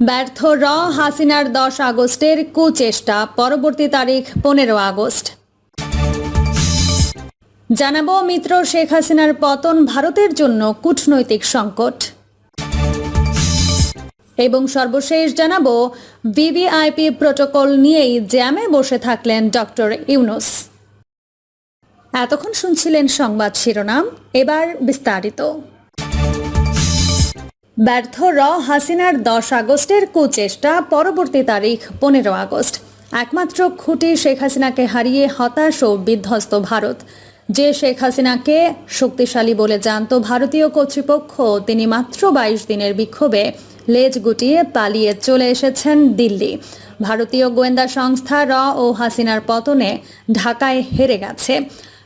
ব্যর্থ র হাসিনার দশ আগস্টের কুচেষ্টা, পরবর্তী তারিখ পনেরো আগস্ট। জানাব মিত্র শেখ হাসিনার পতন ভারতের জন্য কূটনৈতিক সংকট। এবং সর্বশেষ জানাব ভিভিআইপি প্রোটোকল নিয়েই জ্যামে বসে থাকলেন ডক্টর ইউনুস। এতক্ষণ শুনছিলেন সংবাদ শিরোনাম, এবার বিস্তারিত। ব্যর্থ র হাসিনার দশ আগস্টের কুচেষ্টা, পরবর্তী তারিখ পনেরো আগস্ট। একমাত্র খুঁটি শেখ হাসিনাকে হারিয়ে হতাশ ও বিধ্বস্ত ভারত। যে শেখ হাসিনাকে শক্তিশালী বলে জানত ভারতীয় কর্তৃপক্ষ, তিনি মাত্র বাইশ দিনের বিক্ষোভে লেজ গুটিয়ে পালিয়ে চলে এসেছেন দিল্লি। ভারতীয় গোয়েন্দা সংস্থা র ও হাসিনার পতনে ঢাকায় হেরে গেছে।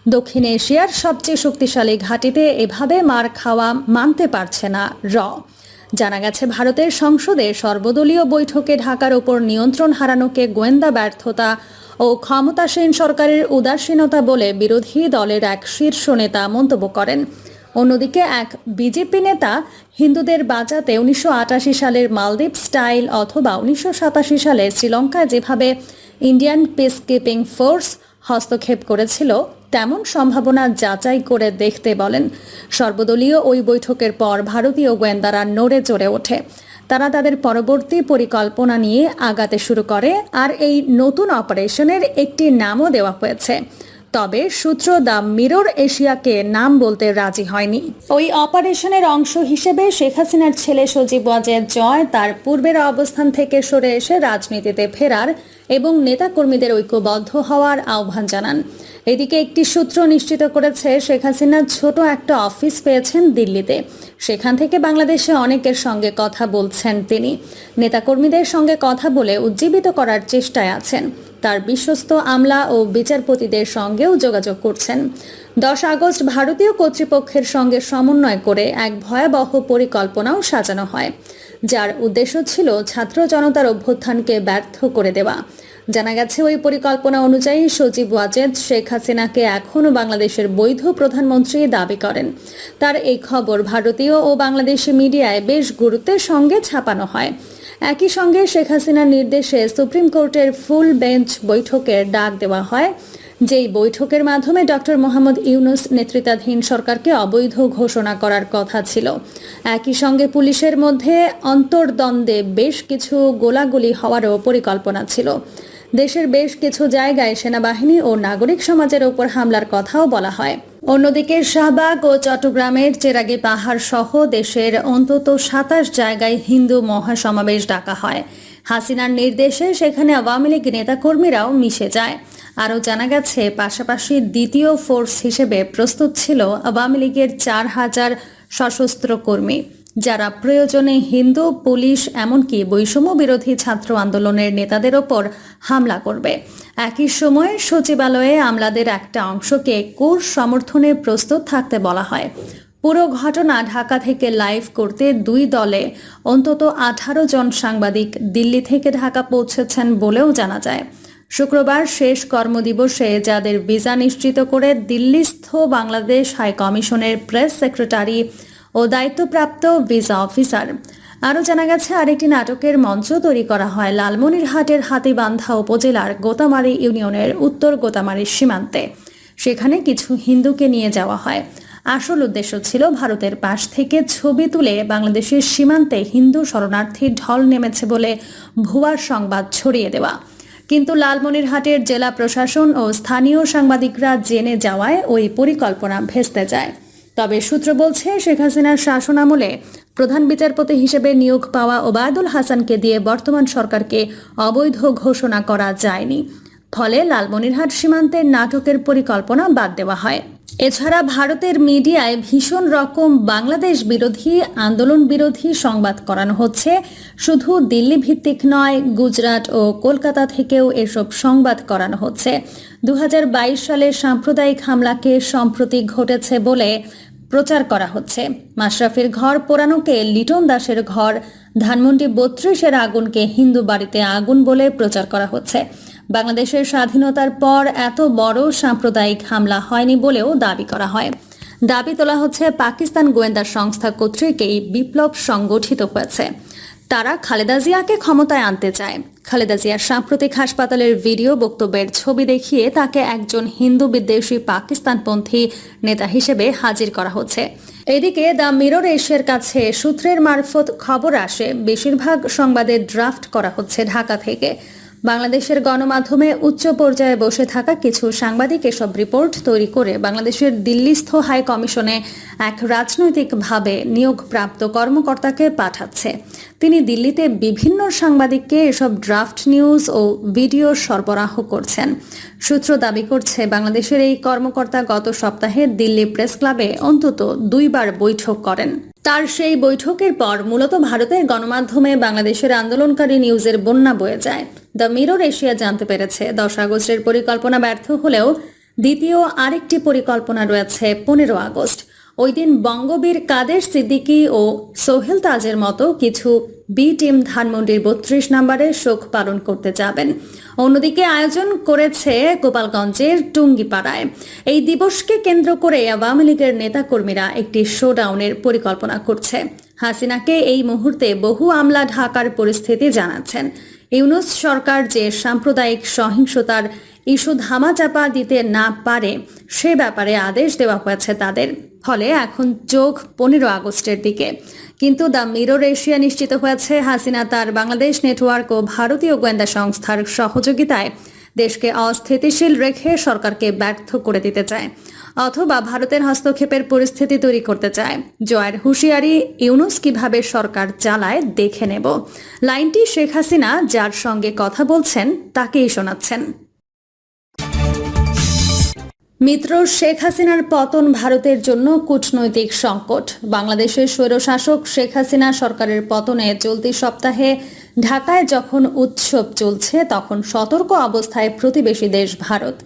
দক্ষিণ এশিয়ার সবচেয়ে শক্তিশালী ঘাঁটিতে এভাবে মার খাওয়া মানতে পারছে না র। জানা গেছে, ভারতের সংসদে সর্বদলীয় বৈঠকে ঢাকার ওপর নিয়ন্ত্রণ হারানোকে গোয়েন্দা ব্যর্থতা ও ক্ষমতাসীন সরকারের উদাসীনতা বলে বিরোধী দলের এক শীর্ষ নেতা মন্তব্য করেন। অন্যদিকে, এক বিজেপি নেতা হিন্দুদের বাঁচাতে উনিশশো আটাশি সালের মালদ্বীপ স্টাইল অথবা উনিশশো সাতাশি সালে শ্রীলঙ্কায় যেভাবে ইন্ডিয়ান পিস কিপিং ফোর্স হস্তক্ষেপ করেছিল তেমন সম্ভাবনা যাচাই করে দেখতে বলেন। সর্বদলীয় ওই বৈঠকের পর ভারতীয় গোয়েন্দারা নড়ে চড়ে ওঠে। তারা তাদের পরবর্তী পরিকল্পনা নিয়ে আগাতে শুরু করে, আর এই নতুন অপারেশনের একটি নামও দেওয়া হয়েছে। তবে সূত্র দ্য মিরর এশিয়াকে নাম বলতে রাজি হয়নি। ওই অপারেশনের অংশ হিসেবে শেখ হাসিনার ছেলে সজীব ওয়াজেদ জয় তার পূর্বের অবস্থান থেকে সরে এসে রাজনীতিতে ফেরার এবং নেতাকর্মীদের ঐক্যবদ্ধ হওয়ার আহ্বান জানান। এদিকে একটি সূত্র নিশ্চিত করেছে, শেখ হাসিনা ছোট একটা অফিস পেয়েছেন দিল্লিতে। সেখান থেকে বাংলাদেশে অনেকের সঙ্গে কথা বলছেন তিনি। নেতাকর্মীদের সঙ্গে কথা বলে উজ্জীবিত করার চেষ্টায় আছেন। তার বিশ্বস্ত আমলা ও বিচারপতিদের সঙ্গেও যোগাযোগ করছেন। দশ আগস্ট ভারতীয় কর্তৃপক্ষের সঙ্গে সমন্বয় করে এক ভয়াবহ পরিকল্পনাও সাজানো হয়, যার উদ্দেশ্য ছিল ছাত্র জনতার অভ্যুত্থানকে ব্যর্থ করে দেওয়া। জানা গেছে, ওই পরিকল্পনা অনুযায়ী সচিব ওয়াজেদ শেখ হাসিনাকে এখনও বাংলাদেশের বৈধ প্রধানমন্ত্রী দাবি করেন। তার এই খবর ভারতীয় ও বাংলাদেশি মিডিয়ায় বেশ গুরুত্বের সঙ্গে ছাপানো হয়। একই সঙ্গে শেখ হাসিনার নির্দেশে সুপ্রিম কোর্টের ফুল বেঞ্চ বৈঠকের ডাক দেওয়া হয়। যেই বৈঠকের মাধ্যমে ডক্টর মোহাম্মদ ইউনুস নেতৃত্বাধীন সরকারকে অবৈধ ঘোষণা করার কথা ছিল। একই সঙ্গে পুলিশের মধ্যে অন্তর্দ্বন্দ্বে বেশ কিছু গোলাগুলি হওয়ারও পরিকল্পনা ছিল। দেশের বেশ কিছু জায়গায় সেনাবাহিনী ও নাগরিক সমাজের ওপর হামলার কথাও বলা হয়। অন্যদিকে শাহবাগ ও চট্টগ্রামের চেরাগি পাহাড় সহ দেশের অন্তত সাতাশ জায়গায় হিন্দু মহাসমাবেশ ডাকা হয়। হাসিনার নির্দেশে সেখানে আওয়ামী লীগ নেতাকর্মীরাও মিশে যায়। আরও জানা গেছে, পাশাপাশি দ্বিতীয় ফোর্স হিসেবে প্রস্তুত ছিল আওয়ামী লীগের চার হাজার সশস্ত্র কর্মী। যারা প্রয়োজনে হিন্দু, পুলিশ, এমনকি বৈষম্য বিরোধী ছাত্র আন্দোলনের নেতাদের ওপর হামলা করবে। একই সময়ে সচিবালয়ে আমলাদের একটা অংশকে কোর সমর্থনে প্রস্তুত থাকতে বলা হয়। পুরো ঘটনা ঢাকা থেকে লাইভ করতে দুই দলে অন্তত আঠারো জন সাংবাদিক দিল্লি থেকে ঢাকা পৌঁছেছেন বলেও জানা যায়। শুক্রবার শেষ কর্মদিবসে যাদের ভিসা নিশ্চিত করে দিল্লিস্থ বাংলাদেশ হাই কমিশনের প্রেস সেক্রেটারি ও দায়িত্বপ্রাপ্ত ভিসা অফিসার। আরও জানা গেছে, আরেকটি নাটকের মঞ্চ তৈরি করা হয় লালমনিরহাটের হাতিবান্ধা উপজেলার গোতামারি ইউনিয়নের উত্তর গোতামারির সীমান্তে। সেখানে কিছু হিন্দুকে নিয়ে যাওয়া হয়। আসল উদ্দেশ্য ছিল ভারতের পাশ থেকে ছবি তুলে বাংলাদেশের সীমান্তে হিন্দু শরণার্থীর ঢল নেমেছে বলে ভুয়ার সংবাদ ছড়িয়ে দেওয়া। কিন্তু লালমনিরহাটের জেলা প্রশাসন ও স্থানীয় সাংবাদিকরা জেনে যাওয়ায় ওই পরিকল্পনা ভেস্তে যায়। তবে সূত্র বলছে, শেখ হাসিনার শাসন আমলে প্রধান বিচারপতি হিসেবে নিয়োগ পাওয়া ওবায়দুল হাসানকে দিয়ে বর্তমান সরকারকে অবৈধ ঘোষণা করা যায়নি। ফলে লালমনিরহাট সীমান্তে নাটকের পরিকল্পনা বাদ দেওয়া হয়। এছাড়া ভারতের মিডিয়ায় ভীষণ রকম বাংলাদেশ বিরোধী, আন্দোলন বিরোধী সংবাদ করানো হচ্ছে। শুধু দিল্লি ভিত্তিক নয়, গুজরাট ও কলকাতা থেকেও এসব সংবাদ করানো হচ্ছে। দু সালের সাম্প্রদায়িক হামলাকে সম্প্রতি ঘটেছে বলে প্রচার করা হচ্ছে। মাশরাফির ঘর পোড়ানোকে লিটন দাসের ঘর, ধানমন্ডি বত্রিশের আগুনকে হিন্দু বাড়িতে আগুন বলে প্রচার করা হচ্ছে। বাংলাদেশের স্বাধীনতার পর এত বড় সাম্প্রদায়িক হামলা হয়নি বলেও দাবি করা হয়। দাবি তোলা হচ্ছে পাকিস্তান গোয়েন্দা সংস্থা কর্তৃক এই বিপ্লব সংগঠিত হয়েছে। তারা খালেদা জিয়াকে ক্ষমতায় আনতে চায়। খালেদা জিয়ার সাম্প্রতিক হাসপাতালের ভিডিও বক্তব্যের ছবি দেখিয়ে তাকে একজন হিন্দু বিদ্বেষী পাকিস্তানপন্থী নেতা হিসেবে হাজির করা হচ্ছে। এদিকে দ্য মিরর এশিয়ার কাছে সূত্রের মারফত খবর আসে, বেশিরভাগ সংবাদের ড্রাফট করা হচ্ছে ঢাকা থেকে। বাংলাদেশের গণমাধ্যমে উচ্চ পর্যায়ে বসে থাকা কিছু সাংবাদিক এসব রিপোর্ট তৈরি করে বাংলাদেশের দিল্লিস্থ হাই কমিশনে এক রাজনৈতিকভাবে নিয়োগপ্রাপ্ত কর্মকর্তাকে পাঠাচ্ছে। তিনি দিল্লিতে বিভিন্ন সাংবাদিককে এসব ড্রাফট নিউজ ও ভিডিও সরবরাহ করছেন। সূত্র দাবি করছে, বাংলাদেশের এই কর্মকর্তা গত সপ্তাহে দিল্লি প্রেস ক্লাবে অন্তত দুইবার বৈঠক করেন। তার সেই বৈঠকের পর মূলত ভারতের গণমাধ্যমে বাংলাদেশের আন্দোলনকারী নিউজের বন্যা বয়ে যায়। দ্য মিরর এশিয়া জানতে পেরেছে, দশ আগস্টের পরিকল্পনা ব্যর্থ হলেও দ্বিতীয় আরেকটি পরিকল্পনা রয়েছে পনেরো আগস্ট। ওই দিন বঙ্গবীর কাদের সিদ্দিকী ও সোহেল তাজের মতো কিছু বি টিম ধানমন্ডির বত্রিশ নম্বরে শোক পালন করতে যাবেন। অন্যদিকে আয়োজন করেছে গোপালগঞ্জের টুঙ্গিপাড়ায়। এই দিবসকে কেন্দ্র করে আওয়ামী লীগের নেতাকর্মীরা একটি শোডাউনের পরিকল্পনা করছে। হাসিনাকে এই মুহূর্তে বহু আমলা ঢাকার পরিস্থিতি জানাচ্ছেন। ইউনুস সরকার যে সাম্প্রদায়িক সহিংসতার ইস্যু ধামাচাপা দিতে না পারে, সে ব্যাপারে আদেশ দেওয়া হয়েছে তাদের। ফলে এখন চোখ পনেরো আগস্টের দিকে। কিন্তু দ্য মিরর এশিয়া নিশ্চিত হয়েছে, হাসিনা তার বাংলাদেশ নেটওয়ার্ক ও ভারতীয় গোয়েন্দা সংস্থার সহযোগিতায় দেশকে অস্থিতিশীল রেখে সরকারকে ব্যর্থ করে দিতে চায় অথবা ভারতের হস্তক্ষেপের পরিস্থিতি তৈরি করতে চায়। জয়ের হুঁশিয়ারি, ইউনুস কীভাবে সরকার চালায় দেখে নেব। লাইনটি শেখ হাসিনা যার সঙ্গে কথা বলছেন, তাকেই শোনাচ্ছেন। মিত্র শেখ হাসিনার পতন ভারতের জন্য কূটনৈতিক সংকট। বাংলাদেশের স্বৈরশাসক শেখ হাসিনা সরকারের পতনে চলতি সপ্তাহে ঢাকায় যখন উৎসব চলছে, তখন সতর্ক অবস্থায় প্রতিবেশী দেশ ভারত।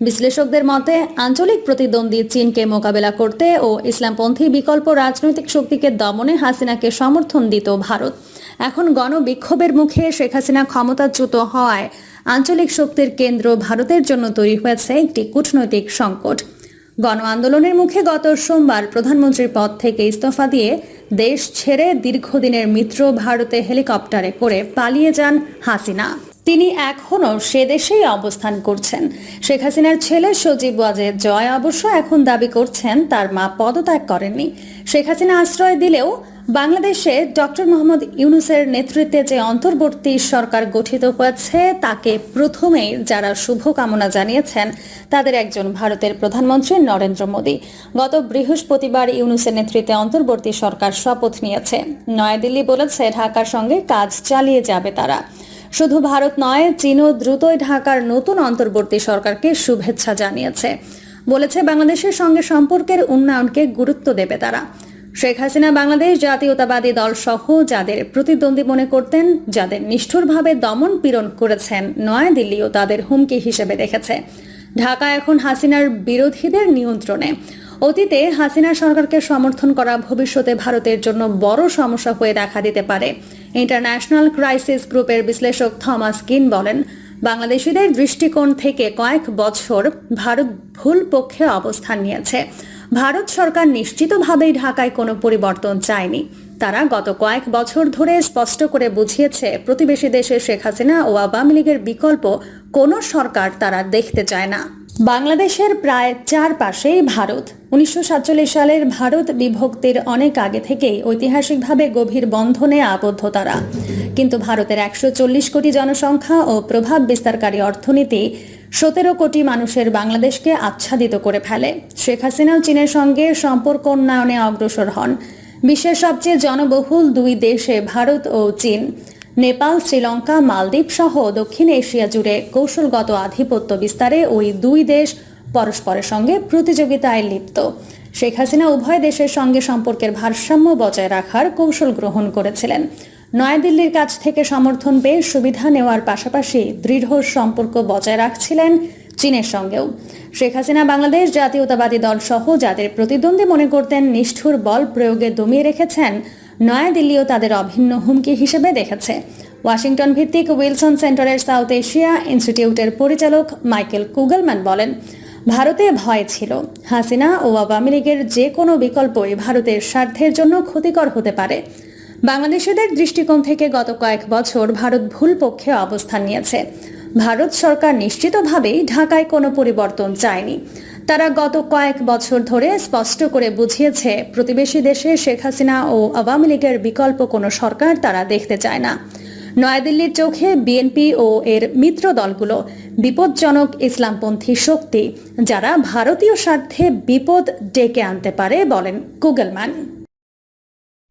বিশ্লেষকদের মতে, আঞ্চলিক প্রতিদ্বন্দ্বী চীনকে মোকাবেলা করতে ও ইসলামপন্থী বিকল্প রাজনৈতিক শক্তিকে দমনে হাসিনাকে সমর্থন দিত ভারত। এখন গণবিক্ষোভের মুখে শেখ হাসিনা ক্ষমতাচ্যুত হওয়ায় আঞ্চলিক শক্তির কেন্দ্র ভারতের জন্য তৈরি হয়েছে একটি কূটনৈতিক সংকট। গণ আন্দোলনের মুখে গত সোমবার প্রধানমন্ত্রীর পদ থেকে ইস্তফা দিয়ে দেশ ছেড়ে দীর্ঘদিনের মিত্র ভারতে হেলিকপ্টারে করে পালিয়ে যান হাসিনা। তিনি এখনও সে দেশেই অবস্থান করছেন। শেখ হাসিনার ছেলে সজীব ওয়াজেদ জয় অবশ্য এখন দাবি করছেন তার মা পদত্যাগ করেননি। শেখ হাসিনা আশ্রয় দিলেও বাংলাদেশে ডক্টর মোহাম্মদ ইউনুসের নেতৃত্বে যে অন্তর্বর্তী সরকার গঠিত হয়েছে, তাকে প্রথমেই যারা শুভকামনা জানিয়েছেন, তাদের একজন ভারতের প্রধানমন্ত্রী নরেন্দ্র মোদী। গত বৃহস্পতিবার ইউনুসের নেতৃত্বে অন্তর্বর্তী সরকার শপথ নিয়েছে। নয়াদিল্লি বলেছে, ঢাকার সঙ্গে কাজ চালিয়ে যাবে তারা। শুধু ভারত নয়, চীনও দ্রুতই ঢাকার নতুন অন্তর্বর্তী সরকারকে শুভেচ্ছা জানিয়েছে। বলেছে, বাংলাদেশের সঙ্গে সম্পর্কের উন্নয়নকে গুরুত্ব দেবে তারা। শেখ হাসিনা বাংলাদেশ জাতীয়তাবাদী দল সহ যাদের প্রতিদ্বন্দ্বী মনে করতেন, যাদের নিষ্ঠুরভাবে দমন পীড়ন করেছেন নয়াদিল্লিও তাদের হুমকি হিসেবে দেখেছে। ঢাকা এখন হাসিনার বিরোধীদের নিয়ন্ত্রণে। অতীতে হাসিনা সরকারকে সমর্থন করা ভবিষ্যতে ভারতের জন্য বড় সমস্যা হয়ে দেখা দিতে পারে। ইন্টারন্যাশনাল ক্রাইসিস গ্রুপের বিশ্লেষক থমাস কিন বলেন, বাংলাদেশিদের দৃষ্টিকোণ থেকে কয়েক বছর ভারত ভুল পক্ষে অবস্থান নিয়েছে। ভারত সরকার নিশ্চিতভাবেই ঢাকায় কোনো পরিবর্তন চায়নি। তারা গত কয়েক বছর ধরে স্পষ্ট করে বুঝিয়েছে, প্রতিবেশী দেশে শেখ হাসিনা ও আওয়ামী লীগের বিকল্প কোনো সরকার তারা দেখতে চায় না। বাংলাদেশের প্রায় চারপাশেই ভারত। উনিশশো সাতচল্লিশ সালের ভারত বিভক্তির অনেক আগে থেকেই ঐতিহাসিকভাবে গভীর বন্ধনে আবদ্ধ তারা। কিন্তু ভারতের একশো চল্লিশ কোটি জনসংখ্যা ও প্রভাব বিস্তারকারী অর্থনীতি সতেরো কোটি মানুষের বাংলাদেশকে আচ্ছাদিত করে ফেলে। শেখ হাসিনাও চীনের সঙ্গে সম্পর্ক উন্নয়নে অগ্রসর হন। বিশ্বের সবচেয়ে জনবহুল দুই দেশে ভারত ও চীন, নেপাল, শ্রীলঙ্কা, মালদ্বীপ সহ দক্ষিণ এশিয়া জুড়ে কৌশলগত আধিপত্য বিস্তারে ওই দুই দেশ পরস্পরের সঙ্গে প্রতিযোগিতায় লিপ্ত। শেখ হাসিনা উভয় দেশের সঙ্গে সম্পর্কের ভারসাম্য বজায় রাখার কৌশল গ্রহণ করেছিলেন। নয়াদিল্লির কাছ থেকে সমর্থন পেয়ে সুবিধা নেওয়ার পাশাপাশি দৃঢ় সম্পর্ক বজায় রাখছিলেন চীনের সঙ্গেও। শেখ হাসিনা বাংলাদেশ জাতীয়তাবাদী দল সহ যাদের প্রতিদ্বন্দ্বী মনে করতেন নিষ্ঠুর বল প্রয়োগে দমিয়ে রেখেছেন, নয়াদিল্লিও তাদের অভিন্ন হুমকি হিসেবে দেখেছে। ওয়াশিংটন ভিত্তিক উইলসন সেন্টারের সাউথ এশিয়া ইনস্টিটিউটের পরিচালক মাইকেল কুগলম্যান বলেন, ভারতে ভয় ছিল। হাসিনা ও আওয়ামী লীগের যে কোনো বিকল্পই ভারতের স্বার্থের জন্য ক্ষতিকর হতে পারে। বাংলাদেশিদের দৃষ্টিকোণ থেকে গত কয়েক বছর ভারত ভুল পক্ষে অবস্থান নিয়েছে। ভারত সরকার নিশ্চিতভাবেই ঢাকায় কোনো পরিবর্তন চায়নি। তারা গত কয়েক বছর ধরে স্পষ্ট করে বুঝিয়েছে, প্রতিবেশী দেশে শেখ হাসিনা ও আওয়ামী লীগের বিকল্প কোনো সরকার তারা দেখতে চায় না। নয়াদিল্লির চোখে বিএনপি ও এর মিত্র দলগুলো বিপজ্জনক ইসলামপন্থী শক্তি, যারা ভারতীয় স্বার্থে বিপদ ডেকে আনতে পারে বলেন গুগলম্যান।